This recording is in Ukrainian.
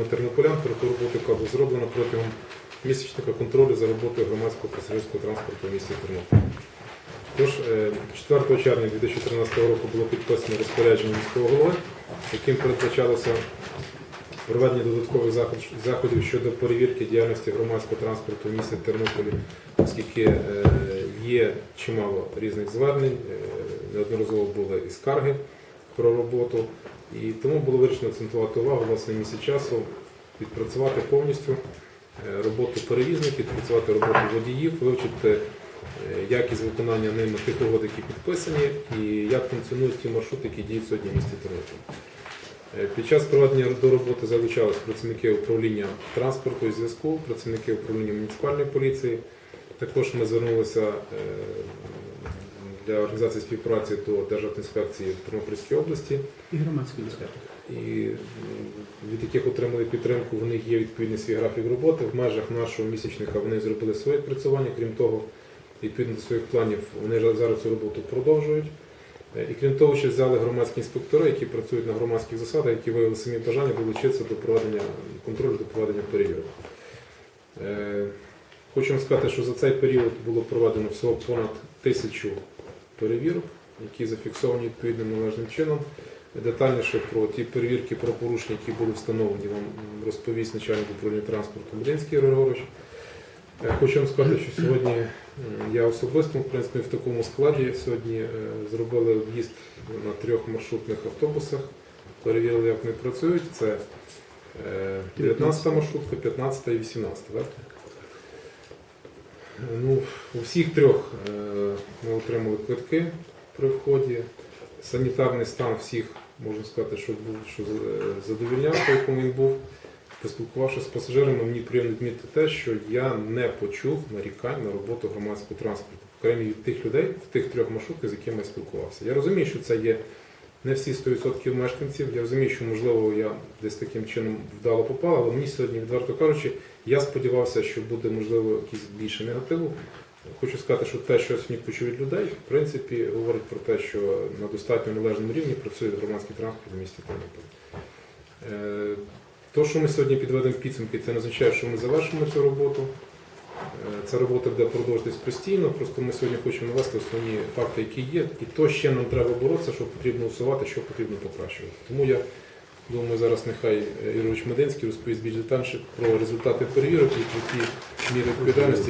громадянина Тернополян про ту роботу, яка була зроблена протягом місячника контролю за роботою громадського пасажирського транспорту в місті Тернопіль. Тож, е, 4 червня 2013 року було підписано розпорядження міського голови, яким передбачалося проведення додаткових заходів щодо перевірки діяльності громадського транспорту в місті Тернополі, оскільки е, є чимало різних звернень, е, неодноразово були і скарги про роботу, і тому було вирішено акцентувати увагу власне місяць часу, відпрацювати повністю е, роботу перевізників, відпрацювати роботу водіїв, вивчити е, якість виконання ними тих угод, які підписані, і як функціонують ті маршрути, які діють сьогодні в місті Тернопіль. Е, Під час проведення до роботи залучались працівники управління транспорту і зв'язку, працівники управління муніципальної поліції. Також ми звернулися для організації співпраці до Державтоінспекції в Тернопільській області, І громадської безпеки. і від яких отримали підтримку. В них є відповідний свій графік роботи. В межах нашого місячника вони зробили своє працювання. Крім того, відповідно до своїх планів, вони зараз цю роботу продовжують. Е, І крім того, ще взяли громадські інспектори, які працюють на громадських засадах, які виявили самі бажання долучитися до проведення контролю, до проведення перевірок. Е, Хочу вам сказати, що за цей період було проведено всього понад тисячу перевірок, які зафіксовані відповідним належним чином. Детальніше про ті перевірки про порушення, які були встановлені, вам розповість начальник управління транспорту Мединський Ігор Григорович. Е, Хочу вам сказати, що сьогодні я особисто, в принципі, в такому складі сьогодні е, зробили об'їзд на трьох маршрутних автобусах, перевірили, як вони працюють. Це е, 19 маршрутка, 15 і 18. Так? Ну, у всіх трьох е, ми отримали квитки при вході. Санітарний стан всіх, можна сказати, що був що е, задовільняв, по якому він був. Поспілкувавшись з пасажирами, мені приємно відмітити те, що я не почув нарікань на роботу громадського транспорту, окремі від тих людей в тих трьох маршрутках, з якими я спілкувався. Я розумію, що це є не всі 100% мешканців. Я розумію, що можливо я десь таким чином вдало попав, але мені сьогодні, відверто кажучи, я сподівався, що буде можливо якийсь більше негативу. Хочу сказати, що те, що сьогодні почув від людей, в принципі, говорить про те, що на достатньо належному рівні працює громадський транспорт в місті Тернопіль. Е, То, що ми сьогодні підведемо підсумки, це не означає, що ми завершимо цю роботу. Е, Ця робота буде продовжуватись постійно. Просто ми сьогодні хочемо навести основні факти, які є, і то ще нам треба боротися, що потрібно усувати, що потрібно покращувати. Тому я думаю, зараз нехай Юрійович Мединський розповість більш детальніше про результати перевірок і про ті міри відповідальності,